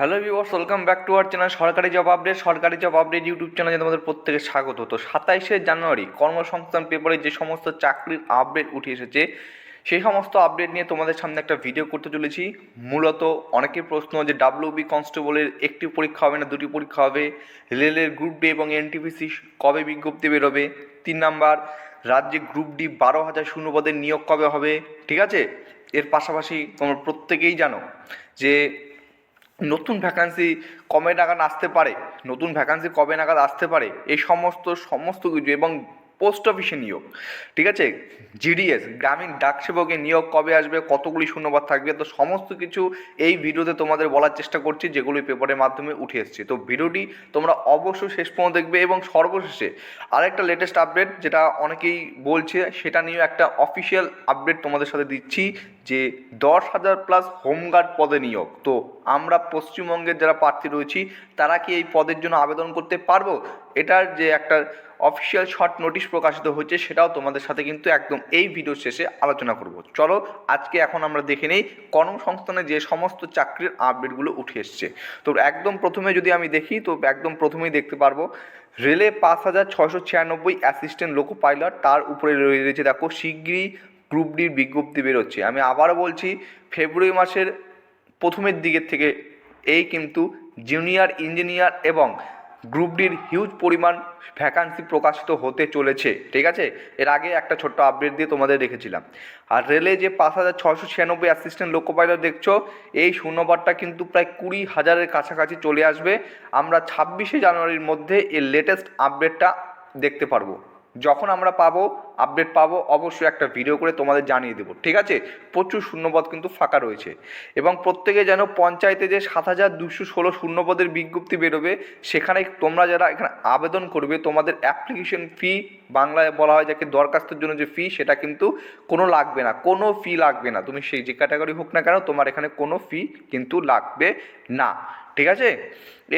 Hello viewers, welcome back to our channel সরকারি job update. সরকারি job update YouTube চ্যানেলে তোমাদের প্রত্যেকে স্বাগত। তো সাতাইশে জানুয়ারি কর্মসংস্থান পেপারে যে সমস্ত চাকরির আপডেট উঠে এসেছে, সেই সমস্ত আপডেট নিয়ে তোমাদের সামনে একটা ভিডিও করতে চলেছি। মূলত অনেকের প্রশ্ন যে ডাব্লিউবি কনস্টেবলের একটি পরীক্ষা হবে না, দুটি পরীক্ষা হবে। রেলের গ্রুপ ডি এবং এনটিপিসি কবে বিজ্ঞপ্তি বেরোবে? তিন নাম্বার, রাজ্যে গ্রুপ ডি বারো হাজার শূন্যপদের নিয়োগ কবে হবে? ঠিক আছে? এর পাশাপাশি তোমরা প্রত্যেকেই জানো যে নতুন ভ্যাকান্সি কবে নাগাদ আসতে পারে? নতুন ভ্যাকান্সি কবে নাগাদ আসতে পারে? এই সমস্ত সমস্ত কিছু এবং পোস্ট অফিসে নিয়োগ, ঠিক আছে? জিডিএস গ্রামীণ ডাক সেবকের নিয়োগ কবে আসবে? কতগুলি শূন্যবাদ থাকবে? তো সমস্ত কিছু এই ভিডিওতে তোমাদের বলার চেষ্টা করছি, যেগুলি পেপারের মাধ্যমে উঠে এসছে। তো ভিডিওটি তোমরা অবশ্যই শেষ পর্যন্ত দেখবে এবং সর্বশেষে আরেকটা লেটেস্ট আপডেট যেটা অনেকেই বলছে, সেটা নিয়ে একটা অফিসিয়াল আপডেট তোমাদের সাথে দিচ্ছি। যে দশ হাজার প্লাস হোমগার্ড পদে নিয়োগ। তো আমরা পশ্চিমবঙ্গের যারা প্রার্থী রয়েছি, তারা কি এই পদের জন্য আবেদন করতে পারব? এটার যে একটা অফিসিয়াল শর্ট নোটিশ প্রকাশিত হয়েছে, সেটাও তোমাদের সাথে কিন্তু একদম এই ভিডিও শেষে আলোচনা করব। চলো, আজকে এখন আমরা দেখে নেই কর্মসংস্থানে যে সমস্ত চাকরির আপডেটগুলো উঠে এসছে। তো একদম প্রথমে যদি আমি দেখি, তো একদম প্রথমেই দেখতে পারব, রেলে পাঁচ হাজার ছশো ছিয়ানব্বই অ্যাসিস্ট্যান্ট লোকো পাইলট তার উপরে রয়েছে দেখো, শিগগিরই গ্রুপ ডির বিজ্ঞপ্তি বেরোচ্ছে। আমি আবারও বলছি ফেব্রুয়ারি মাসের প্রথমের দিকের থেকে এই কিন্তু জুনিয়র ইঞ্জিনিয়ার এবং গ্রুপ ডির হিউজ পরিমাণ ভ্যাকান্সি প্রকাশিত হতে চলেছে, ঠিক আছে? এর আগে একটা ছোট্ট আপডেট দিয়ে তোমাদের রেখেছিলাম। আর রেলে যে পাঁচ হাজার ছশো ছিয়ানব্বই অ্যাসিস্ট্যান্ট লোকো পাইলট দেখছ, এই শূন্যবারটা কিন্তু প্রায় কুড়ি হাজারের কাছাকাছি চলে আসবে। আমরা ছাব্বিশে জানুয়ারির মধ্যে এর লেটেস্ট আপডেটটা দেখতে পারব। যখন আমরা পাবো আপডেট পাবো, অবশ্যই একটা ভিডিও করে তোমাদের জানিয়ে দেবো, ঠিক আছে? প্রচুর শূন্যপদ কিন্তু ফাঁকা রয়েছে। এবং প্রত্যেকে যেন পঞ্চায়েতে যে সাত হাজার দুশো ষোলো শূন্যপদের বিজ্ঞপ্তি বেরোবে, সেখানে তোমরা যারা এখানে আবেদন করবে, তোমাদের অ্যাপ্লিকেশন ফি বাংলায় বলা হয় যাকে দরখাস্তের জন্য যে ফি সেটা কিন্তু কোনো লাগবে না, কোনো ফি লাগবে না। তুমি সেই যে ক্যাটাগরি হোক না কেন, তোমার এখানে কোনো ফি কিন্তু লাগবে না, ঠিক আছে?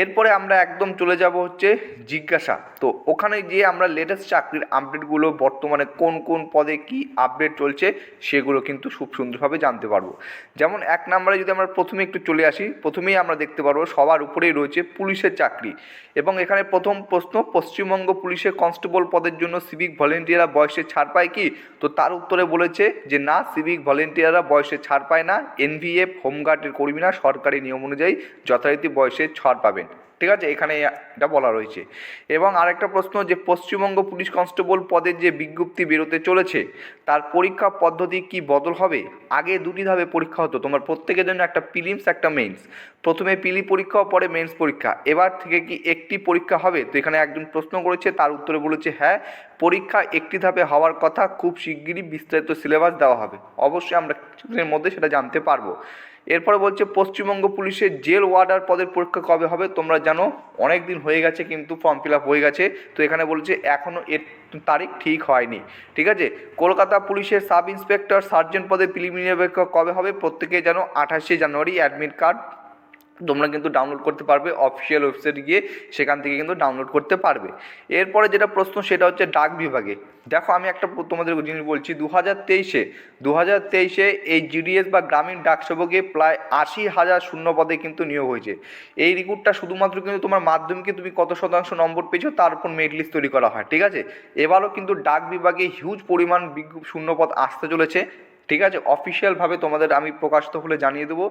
এরপরে আমরা একদম চলে যাব হচ্ছে জিজ্ঞাসা। তো ওখানে গিয়ে আমরা লেটেস্ট চাকরির আপডেটগুলো বর্তমানে কোন কোন পদে কি আপডেট চলছে সেগুলো কিন্তু খুব সুন্দরভাবে জানতে পারব। যেমন এক নম্বরে যদি আমরা প্রথমে একটু চলে আসি, প্রথমেই আমরা দেখতে পারব সবার উপরেই রয়েছে পুলিশের চাকরি। এবং এখানে প্রথম প্রশ্ন, পশ্চিমবঙ্গ পুলিশের কনস্টেবল পদের জন্য সিভিক ভলেন্টিয়াররা বয়সে ছাড় পায় কি? তো তার উত্তরে বলেছে যে, না সিভিক ভলেন্টিয়াররা বয়সে ছাড় পায় না। এনভিএফ হোমগার্ডের কর্মীরা সরকারি নিয়ম অনুযায়ী যথারীতি বয়সে ছাড় পাবেন। ঠিক আছে? এখানে এটা বলা রয়েছে। এবং আরেকটা প্রশ্ন, যে পশ্চিমবঙ্গ পুলিশ কনস্টেবল পদের যে বিজ্ঞপ্তি বেরোতে চলেছে, তার পরীক্ষা পদ্ধতি কি বদল হবে? আগে দুটি ধাপে পরীক্ষা হতো। তোমার প্রত্যেকের জন্য একটা প্রিলিমস, একটা মেন্স প্রথমে পিলি পরীক্ষা, পরে মেন্স পরীক্ষা। এবার থেকে কি একটি পরীক্ষা হবে? তো এখানে একজন প্রশ্ন করেছে, তার উত্তরে বলেছে হ্যাঁ পরীক্ষা একটি ধাপে হওয়ার কথা খুব শিগগিরই বিস্তারিত সিলেবাস দেওয়া হবে। অবশ্যই আমরা কিছুদিনের মধ্যে সেটা জানতে পারব। এরপরে বলছে, পশ্চিমবঙ্গ পুলিশের জেল ওয়ার্ডার পদের পরীক্ষা কবে হবে? তোমরা জানো, অনেক দিন হয়ে গেছে কিন্তু ফর্ম ফিল আপ হয়ে গেছে। তো এখানে বলছে এখনও এর তারিখ ঠিক হয়নি। ঠিক আছে? কলকাতা পুলিশের সাব ইন্সপেক্টর সার্জেন্ট পদে প্রিলিমিনারি পরীক্ষা কবে হবে? প্রত্যেকে জানো, আঠাশে জানুয়ারি অ্যাডমিট কার্ড তোমরা কিন্তু ডাউনলোড করতে পারবে অফিসিয়াল ওয়েবসাইটে গিয়ে সেখান থেকে কিন্তু ডাউনলোড করতে পারবে। এরপরে যেটা প্রশ্ন সেটা হচ্ছে ডাক বিভাগে। দেখো আমি একটা তোমাদের জিনিস বলছি দু হাজার তেইশে দু হাজার তেইশে এই জিডিএস বা গ্রামীণ ডাক সেবকে প্রায় আশি হাজার শূন্য পদে কিন্তু নিয়োগ হয়েছে। এই রিক্রুটটা শুধুমাত্র কিন্তু তোমার মাধ্যমিকে তুমি কত শতাংশ নম্বর পেয়েছ তার উপর মেরিট লিস্ট তৈরি করা হয়, ঠিক আছে? এবারও কিন্তু ডাক বিভাগে হিউজ পরিমাণ শূন্যপদ আসতে চলেছে। ঠিক আছে? অফিসিয়ালভাবে তোমাদের আমি প্রকাশিত হলে জানিয়ে দেবো।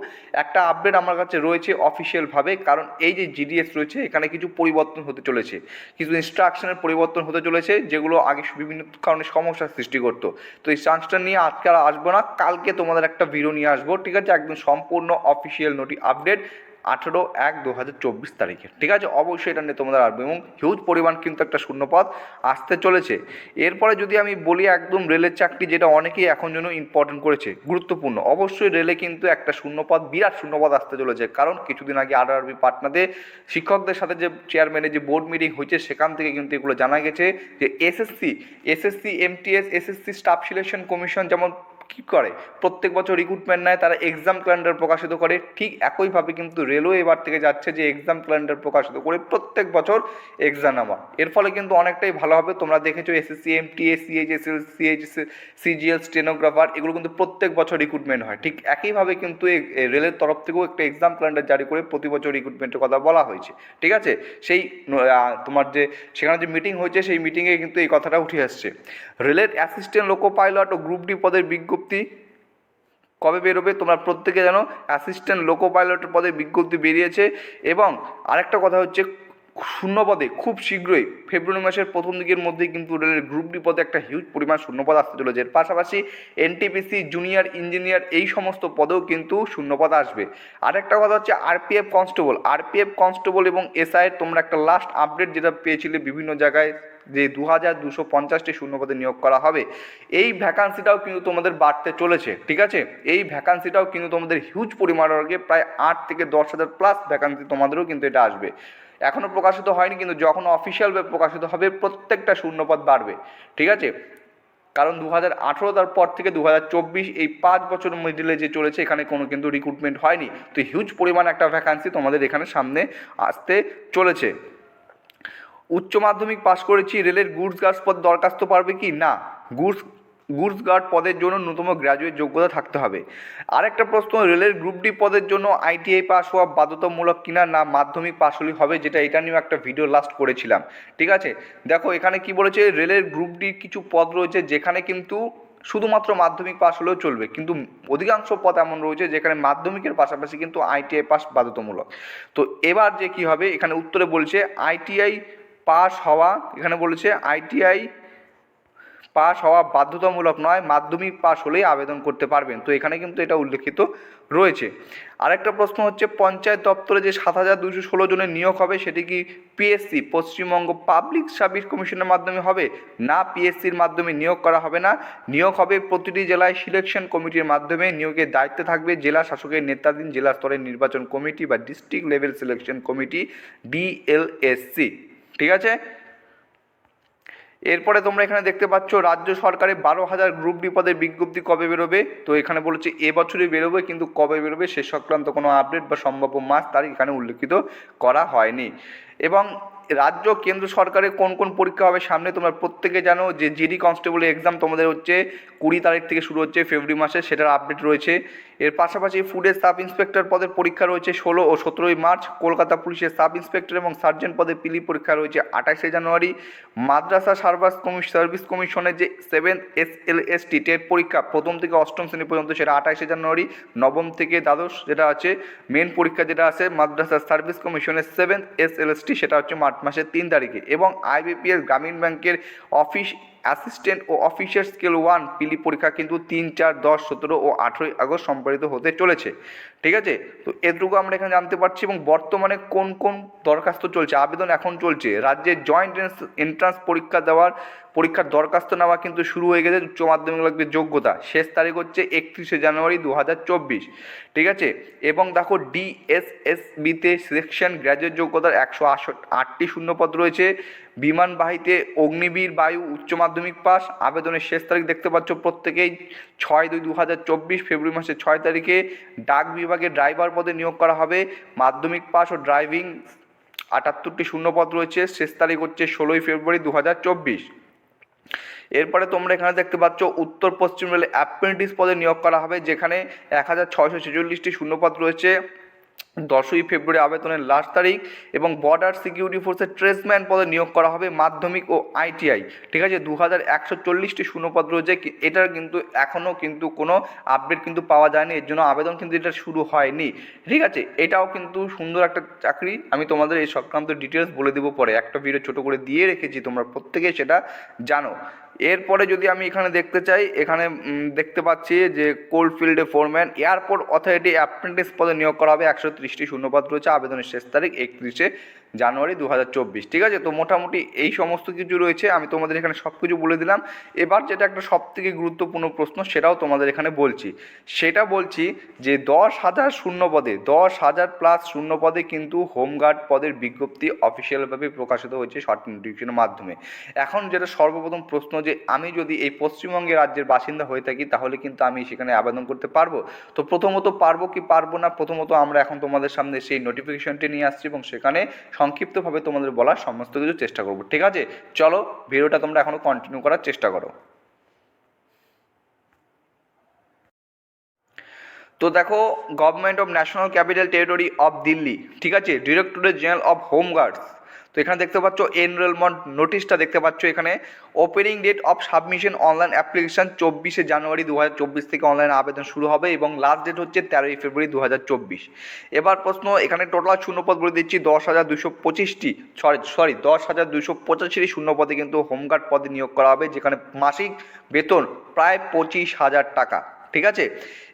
একটা আপডেট আমার কাছে রয়েছে অফিসিয়ালভাবে কারণ এই যে জিডিএস রয়েছে, এখানে কিছু পরিবর্তন হতে চলেছে। কিছু ইনস্ট্রাকশনের পরিবর্তন হতে চলেছে, যেগুলো আগে বিভিন্ন কারণে সমস্যার সৃষ্টি করতো। তো এই চান্সটা নিয়ে আজকে আর আসব না, কালকে তোমাদের একটা ভিডিও নিয়ে আসব, ঠিক আছে? একদম সম্পূর্ণ অফিসিয়াল নোটি আপডেট আঠেরো এক দু হাজার চব্বিশ তারিখে। ঠিক আছে? অবশ্যই এটা নিয়ে তোমাদের আসবে এবং হিউজ পরিমাণ কিন্তু একটা শূন্যপদ আসতে চলেছে। এরপরে যদি আমি বলি একদম রেলের চাকরি, যেটা অনেকেই এখন জন্য ইম্পর্টেন্ট করেছে, গুরুত্বপূর্ণ। অবশ্যই রেলে কিন্তু একটা শূন্যপদ, বিরাট শূন্যপদ আসতে চলেছে। কারণ কিছুদিন আগে আর আরবি পাটনাতে শিক্ষকদের সাথে যে চেয়ারম্যানের যে বোর্ড মিটিং হয়েছে, সেখান থেকে কিন্তু এগুলো জানা গেছে যে SSC SSC MTS SSC staff selection commission যেমন কী করে? প্রত্যেক বছর রিক্রুটমেন্ট নেয়, তারা এক্সাম ক্যালেন্ডার প্রকাশিত করে। ঠিক একইভাবে কিন্তু রেলওয়ে এবার থেকে যাচ্ছে যে এক্সাম ক্যালেন্ডার প্রকাশিত করে প্রত্যেক বছর এক্সাম নেওয়া। এর ফলে কিন্তু অনেকটাই ভালো হবে। তোমরা দেখেছ SSC MTA CHSL CH CGL stenographer এগুলো কিন্তু প্রত্যেক বছর রিক্রুটমেন্ট হয়। ঠিক একইভাবে কিন্তু রেলের তরফ থেকেও একটা এক্সাম ক্যালেন্ডার জারি করে প্রতি বছর রিক্রুটমেন্টের কথা বলা হয়েছে। ঠিক আছে? সেই তোমার যে, সেখানে যে মিটিং হয়েছে, সেই মিটিংয়ে কিন্তু এই কথাটা উঠে আসছে। রেলের অ্যাসিস্ট্যান্ট লোকো পাইলট ও গ্রুপ ডি পদের বিজ্ঞপ্তি কবে বেরোবে? তোমরা প্রত্যেকে জানো অ্যাসিস্ট্যান্ট লোকো পাইলটের পদে বিজ্ঞপ্তি বেরিয়েছে। এবং আরেকটা কথা হচ্ছে শূন্য পদে খুব শীঘ্রই ফেব্রুয়ারি মাসের প্রথম দিকের মধ্যেই কিন্তু রেলের গ্রুপ ডি পদে একটা হিউজ পরিমাণ শূন্যপদ আসতে চলেছে। এর পাশাপাশি এনটিপিসি জুনিয়র ইঞ্জিনিয়ার এই সমস্ত পদেও কিন্তু শূন্যপদ আসবে। আরেকটা কথা হচ্ছে আরপিএফ কনস্টেবল আরপিএফ কনস্টেবল এবং এসআই তোমরা একটা লাস্ট আপডেট যেটা পেয়েছিলে বিভিন্ন জায়গায় যে দু হাজার দুশো পঞ্চাশটি শূন্যপদে নিয়োগ করা হবে, এই ভ্যাকান্সিটাও কিন্তু তোমাদের বাড়তে চলেছে, ঠিক আছে? এই ভ্যাকান্সিটাও কিন্তু তোমাদের হিউজ পরিমাণ প্রায় আট থেকে দশ হাজার প্লাস ভ্যাকান্সি তোমাদেরও কিন্তু এটা আসবে। এখনও প্রকাশিত হয়নি, কিন্তু যখন অফিসিয়ালভাবে প্রকাশিত হবে, প্রত্যেকটা শূন্যপদ বাড়বে। ঠিক আছে? কারণ দু হাজার আঠেরো থেকে দু হাজার চব্বিশ এই পাঁচ বছর মিডিলে যে চলেছে, এখানে কোনো কিন্তু রিক্রুটমেন্ট হয়নি। তো হিউজ পরিমাণ একটা ভ্যাকান্সি তোমাদের এখানে সামনে আসতে চলেছে। উচ্চ মাধ্যমিক পাশ করেছি, রেলের গুডস গার্ডস পদ দরখাস্ত পারবে কি? না। গুডস গুডস গার্ড পদের জন্য ন্যূনতম গ্র্যাজুয়েট যোগ্যতা থাকতে হবে। আরেকটা প্রশ্ন, রেলের গ্রুপ ডি পদের জন্য আইটিআই পাস হওয়া বাধ্যতামূলক কিনা না মাধ্যমিক পাস হলেই হবে, যেটা এটা নিয়েও একটা ভিডিও লাস্ট করেছিলাম। ঠিক আছে? দেখো, এখানে কি বলেছে, রেলের গ্রুপ ডি কিছু পদ রয়েছে যেখানে কিন্তু শুধুমাত্র মাধ্যমিক পাস হলেও চলবে, কিন্তু অধিকাংশ পদ এমন রয়েছে যেখানে মাধ্যমিকের পাশাপাশি কিন্তু আইটিআই পাস বাধ্যতামূলক। তো এবার যে কি হবে, এখানে উত্তরে বলছে আইটিআই পাস হওয়া, এখানে বলেছে আইটিআই পাস হওয়া বাধ্যতামূলক নয়, মাধ্যমিক পাস হলেই আবেদন করতে পারবেন। তো এখানে কিন্তু এটা উল্লেখিত রয়েছে। আরেকটা প্রশ্ন হচ্ছে, পঞ্চায়েত দপ্তরে যে সাত হাজার দুশো ষোলো জনের নিয়োগ হবে, সেটি কি পিএসসি পশ্চিমবঙ্গ পাবলিক সার্ভিস কমিশনের মাধ্যমে হবে? না পিএসসির মাধ্যমে নিয়োগ করা হবে না। নিয়োগ হবে প্রতিটি জেলায় সিলেকশন কমিটির মাধ্যমে। নিয়োগের দায়িত্বে থাকবে জেলা শাসকের নেতাধীন জেলা স্তরের নির্বাচন কমিটি বা district level selection committee DLSC ঠিক আছে? এরপরে তোমরা এখানে দেখতে পাচ্ছ, রাজ্য সরকারের বারো হাজার গ্রুপ ডি পদের বিজ্ঞপ্তি কবে বেরোবে? তো এখানে বলেছে এবছরই বেরোবে, কিন্তু কবে বেরোবে সে সংক্রান্ত কোনো আপডেট বা সম্ভাব্য মাস তারিখ এখানে উল্লেখিত করা হয়নি। এবং রাজ্য কেন্দ্র সরকারের কোন কোন পরীক্ষা হবে সামনে তোমরা প্রত্যেকে জানো যে জিডি কনস্টেবল এক্সাম তোমাদের হচ্ছে কুড়ি তারিখ থেকে শুরু হচ্ছে ফেব্রুয়ারি মাসে সেটার আপডেট রয়েছে। এর পাশাপাশি ফুডের সাব ইন্সপেক্টর পদের পরীক্ষা রয়েছে ষোলো ও সতেরোই মার্চ। কলকাতা পুলিশের সাব ইন্সপেক্টর এবং সার্জেন্ট পদে পিলি পরীক্ষা রয়েছে আঠাশে জানুয়ারি। মাদ্রাসা সার্ভাস সার্ভিস কমিশনের যে seven S L S T TET পরীক্ষা প্রথম থেকে অষ্টম শ্রেণি পর্যন্ত সেটা আঠাশে জানুয়ারি, নবম থেকে দ্বাদশ যেটা আছে মেন পরীক্ষা যেটা আছে মাদ্রাসা সার্ভিস কমিশনের seven S L S T সেটা হচ্ছে মার্চ মাসের তিন তারিখে এবং আইবিপিএস গ্রামীণ ব্যাংকের অফিস অ্যাসিস্ট্যান্ট ও অফিসার স্কেল ওয়ান পিলি পরীক্ষা কিন্তু তিন চার দশ সতেরো ও আঠেরোই আগস্ট সম্পাদিত হতে চলেছে। ঠিক আছে? তো এটুকু আমরা এখানে জানতে পারছি এবং বর্তমানে কোন কোন দরখাস্ত চলছে? আবেদন এখন চলছে। রাজ্যের জয়েন্ট এন্ট্রান্স পরীক্ষা দেওয়ার, পরীক্ষার দরখাস্ত নেওয়া কিন্তু শুরু হয়ে গেছে। উচ্চ মাধ্যমিক লাগবে যোগ্যতা। শেষ তারিখ হচ্ছে একত্রিশে জানুয়ারি দু হাজার চব্বিশ। ঠিক আছে? এবং দেখো ডিএসএসবিতে সিলেকশন গ্র্যাজুয়েট যোগ্যতার একশো আটটি শূন্যপদ রয়েছে। বিমানবাহিতে অগ্নিবীর, বায়ু, উচ্চ মাধ্যমিক পাস। আবেদনের শেষ তারিখ দেখতে পাচ্ছ প্রত্যেকেই ছয় দুই দু ফেব্রুয়ারি মাসের ছয় তারিখে। ডাক বিভাগে ড্রাইভার পদে নিয়োগ করা হবে। মাধ্যমিক পাস ও ড্রাইভিং আটাত্তরটি শূন্যপদ রয়েছে। শেষ তারিখ হচ্ছে ষোলোই ফেব্রুয়ারি দু হাজার চব্বিশ। এরপরে তোমরা এখানে দেখতে পাচ্ছ উত্তর পশ্চিম রেলে অ্যাপ্রেন্টিস পদে নিয়োগ করা হবে, যেখানে এক হাজার ছয়শো ছেচল্লিশটি শূন্যপদ রয়েছে। দশই ফেব্রুয়ারি আবেদনের লাস্ট তারিখ এবং বর্ডার সিকিউরিটি ফোর্সের ট্রেসম্যান পদে নিয়োগ করা হবে মাধ্যমিক ও আইটিআই। ঠিক আছে দু হাজার একশো চল্লিশটি শূন্যপদ রয়েছে এটার কিন্তু এখনও কিন্তু কোনো আপডেট কিন্তু পাওয়া যায়নি, এর জন্য আবেদন কিন্তু এটা শুরু হয়নি। ঠিক আছে, এটাও কিন্তু সুন্দর একটা চাকরি, আমি তোমাদের এই সংক্রান্ত ডিটেলস বলে দেবো পরে। একটা ভিডিও ছোটো করে দিয়ে রেখেছি, তোমরা প্রত্যেকে সেটা জানো। এরপরে যদি আমি এখানে দেখতে চাই, এখানে দেখতে পাচ্ছি যে কোলফিল্ডে ফোরম্যান এয়ারপোর্ট অথরিটি অ্যাপ্রেন্টিস পদে নিয়োগ করা হবে। একশো ত্রিশটি শূন্যপদ রয়েছে। আবেদনের শেষ তারিখ একত্রিশে জানুয়ারি দু হাজার চব্বিশ। ঠিক আছে? তো মোটামুটি এই সমস্ত কিছু রয়েছে। আমি তোমাদের এখানে সব কিছু বলে দিলাম। এবার যেটা একটা সব থেকে গুরুত্বপূর্ণ প্রশ্ন, সেটাও তোমাদের এখানে বলছি। সেটা বলছি যে দশ হাজার শূন্য পদে, দশ হাজার প্লাস শূন্য পদে কিন্তু হোমগার্ড পদের বিজ্ঞপ্তি অফিসিয়ালভাবে প্রকাশিত হয়েছে শর্ট নোটিফিকেশনের মাধ্যমে। এখন যেটা সর্বপ্রথম প্রশ্ন যে আমি যদি এই পশ্চিমবঙ্গের রাজ্যের বাসিন্দা হয়ে থাকি, তাহলে কিন্তু আমি সেখানে আবেদন করতে পারব? তো প্রথমত পারব কি পারব না? প্রথমত আমরা এখন তোমাদের সামনে সেই নোটিফিকেশনটি নিয়ে আসছি এবং সেখানে সংক্ষিপ্তভাবে তোমাদের বলার সমস্ত কিছু চেষ্টা করব। ঠিক আছে? চলো, ভিডিওটা তোমরা এখনও কন্টিনিউ করার চেষ্টা করো। তো দেখো government of national capital territory of Delhi ঠিক আছে? Directorate general of home guards তো এখানে দেখতে পাচ্ছ এনরোলমেন্ট নোটিশটা দেখতে পাচ্ছ এখানে। Opening date of submission online application চব্বিশে জানুয়ারি দু হাজার চব্বিশ থেকে অনলাইন আবেদন শুরু হবে এবং লাস্ট ডেট হচ্ছে তেরোই ফেব্রুয়ারি দু হাজার চব্বিশ। এবার প্রশ্ন, এখানে টোটাল শূন্যপদ বলে দিচ্ছি, দশ হাজার দুশো পঁচিশটি সরি সরি দশ হাজার দুশো পঁচাশিটি শূন্যপদে কিন্তু হোমগার্ড পদে নিয়োগ করা হবে, যেখানে মাসিক বেতন প্রায় পঁচিশ হাজার টাকা। ঠিক আছে?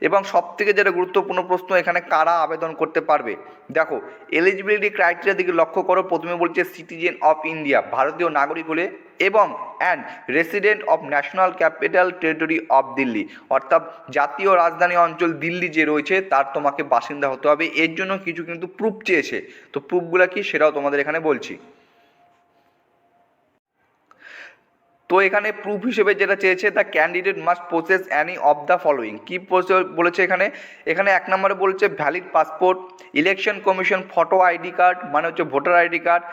এবং সব থেকে যেটা গুরুত্বপূর্ণ প্রশ্ন, এখানে কারা আবেদন করতে পারবে? দেখো এলিজিবিলিটি ক্রাইটেরিয়া দিকে লক্ষ্য করো। প্রথমে বলছে সিটিজেন অফ ইন্ডিয়া ভারতীয় নাগরিক হলে এবং and resident of national capital territory of Delhi অর্থাৎ জাতীয় রাজধানী অঞ্চল দিল্লি যে রয়েছে, তার তোমাকে বাসিন্দা হতে হবে। এর জন্য কিছু কিন্তু প্রুফ চেয়েছে। তো প্রুফগুলো কি? সেটাও তোমাদের এখানে বলছি। তো এখানে প্রুফ হিসেবে যেটা চেয়েছে the candidate must process any of the following কী বলেছে এখানে? এখানে এক নম্বরে বলছে valid passport election commission photo ID card মানে হচ্ছে voter ID card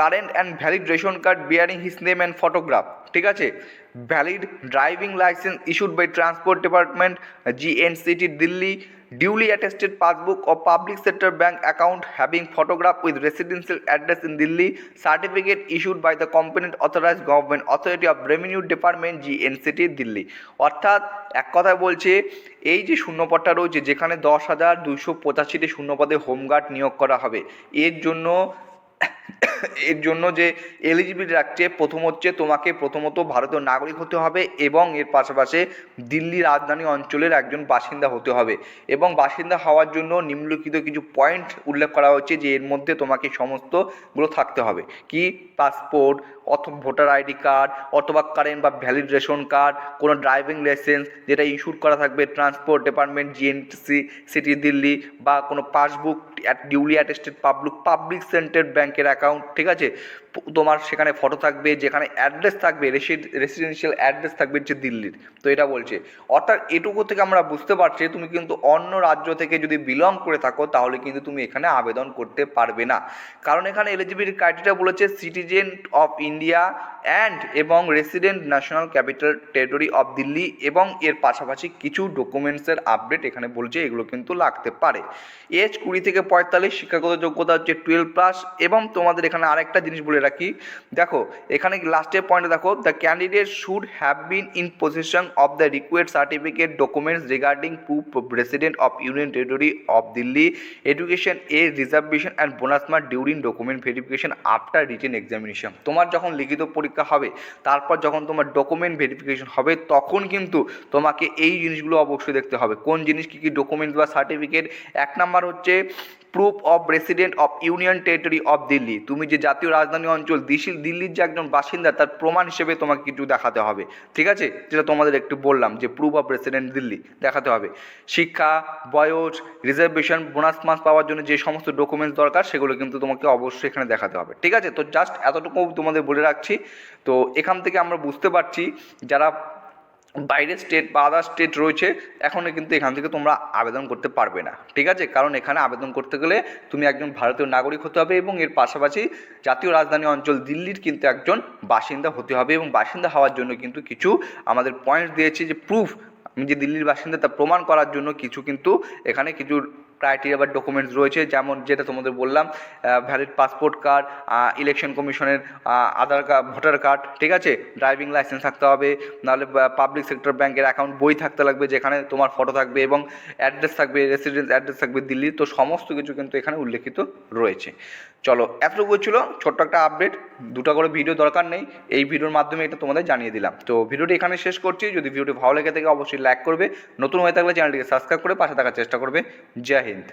current and valid ration card bearing his name and photograph ঠিক আছে? Valid driving licence issued by transport department G N GNCT Delhi duly attested passbook of public sector bank account having photograph with residential address in Delhi certificate issued by the competent authorise government authority of revenue department G GNCT Delhi অর্থাৎ, এক কথায় বলছে, এই যে শূন্যপদটা রয়েছে, যেখানে দশ হাজার দুশো পঁচাশিটি শূন্যপদে হোমগার্ড নিয়োগ করা হবে, এর জন্য এর জন্য যে এলিজিবিলিটি রাখছে, প্রথম হচ্ছে তোমাকে প্রথমত ভারতীয় নাগরিক হতে হবে এবং এর পাশাপাশি দিল্লি রাজধানী অঞ্চলের একজন বাসিন্দা হতে হবে। এবং বাসিন্দা হওয়ার জন্য নিম্নলিখিত কিছু পয়েন্ট উল্লেখ করা হচ্ছে যে এর মধ্যে তোমাকে সমস্তগুলো থাকতে হবে। কি? পাসপোর্ট অথবা ভোটার আইডি কার্ড অথবা কারেন্ট বা ভ্যালিড রেশন কার্ড কোনো ড্রাইভিং লাইসেন্স যেটা ইস্যুড করা থাকবে transport department GNCT Delhi বা কোনো passbook duly attested public public centre ব্যাংকের অ্যাকাউন্ট ঠিক আছে? তোমার সেখানে ফটো থাকবে, যেখানে অ্যাড্রেস থাকবে রেসিডেন্সিয়াল অ্যাড্রেস থাকবে হচ্ছে দিল্লির। তো এটা বলছে। অর্থাৎ এটুকু থেকে আমরা বুঝতে পারছি, তুমি কিন্তু অন্য রাজ্য থেকে যদি বিলং করে থাকো, তাহলে কিন্তু তুমি এখানে আবেদন করতে পারবে না। কারণ এখানে এলিজিবিলিটি ক্রাইটেরিয়া বলেছে সিটিজেন অফ ইন্ডিয়া অ্যান্ড এবং resident national capital territory of Delhi এবং এর পাশাপাশি কিছু ডকুমেন্টসের আপডেট এখানে বলছে, এগুলো কিন্তু লাগতে পারে। এজ কুড়ি থেকে পঁয়তাল্লিশ শিক্ষাগত যোগ্যতা হচ্ছে টুয়েলভ প্লাস এবং তোমাদের এখানে আরেকটা জিনিস বলে রাখি। দেখো, এখানে লাস্টের পয়েন্টে দেখো the candidate should have been in position of the required certificate documents regarding proof resident of union territory of Delhi education a reservation and bonus mark during document verification after written examination তোমার যখন লিখিত পরীক্ষা হবে, তারপর যখন তোমার document verification হবে, তখন কিন্তু তোমাকে এই জিনিসগুলো অবশ্যই দেখতে হবে। কোন জিনিস কী কী ডকুমেন্টস বা সার্টিফিকেট এক নাম্বার হচ্ছে proof of resident of union territory of Delhi তুমি যে জাতীয় রাজধানী অঞ্চল, দিশি- দিল্লির যে একজন বাসিন্দা, তার প্রমাণ হিসেবে তোমাকে কিছু দেখাতে হবে। ঠিক আছে? যেটা তোমাদের একটু বললাম যে প্রুফ অফ রেসিডেন্ট দিল্লি দেখাতে হবে। শিক্ষা, বয়স রিজার্ভেশন বোনাস মাস পাওয়ার জন্য যে সমস্ত ডকুমেন্টস দরকার, সেগুলো কিন্তু তোমাকে অবশ্যই এখানে দেখাতে হবে। ঠিক আছে? তো জাস্ট এতটুকু তোমাদের বলে রাখছি। তো এখান থেকে আমরা বুঝতে পারছি, যারা বাইরের স্টেট বা আদার স্টেট রয়েছে, এখনও কিন্তু এখান থেকে তোমরা আবেদন করতে পারবে না। ঠিক আছে? কারণ এখানে আবেদন করতে গেলে তুমি একজন ভারতীয় নাগরিক হতে হবে এবং এর পাশাপাশি জাতীয় রাজধানী অঞ্চল দিল্লির কিন্তু একজন বাসিন্দা হতে হবে এবং বাসিন্দা হওয়ার জন্য কিন্তু কিছু আমাদের পয়েন্ট দিয়েছে যে প্রুফ আমি যে দিল্লির বাসিন্দা তা প্রমাণ করার জন্য কিছু কিন্তু এখানে কিছু ক্রাইটেরিয়া বা ডকুমেন্টস রয়েছে, যেমন যেটা তোমাদের বললাম ভ্যালিড পাসপোর্ট কার্ড ইলেকশন কমিশনের আধার কার্ড ভোটার কার্ড ঠিক আছে? ড্রাইভিং লাইসেন্স থাকতে হবে, নাহলে পাবলিক সেক্টর ব্যাংকের অ্যাকাউন্ট বই থাকতে লাগবে, যেখানে তোমার ফটো থাকবে এবং অ্যাড্রেস থাকবে রেসিডেন্স অ্যাড্রেস থাকবে দিল্লির, তো সমস্ত কিছু কিন্তু এখানে উল্লেখিত রয়েছে। চলো এতটুকু ছিল ছোট্ট একটা আপডেট দুটো করে ভিডিও দরকার নেই, এই ভিডিওর মাধ্যমে এটা তোমাদের জানিয়ে দিলাম। তো ভিডিওটি এখানে শেষ করছি, যদি ভিডিওটি ভালো লেগে থাকে অবশ্যই লাইক করবে, নতুন হয়ে থাকলে চ্যানেলটিকে সাবস্ক্রাইব করে পাশে থাকার চেষ্টা করবে। জয় হিন্দ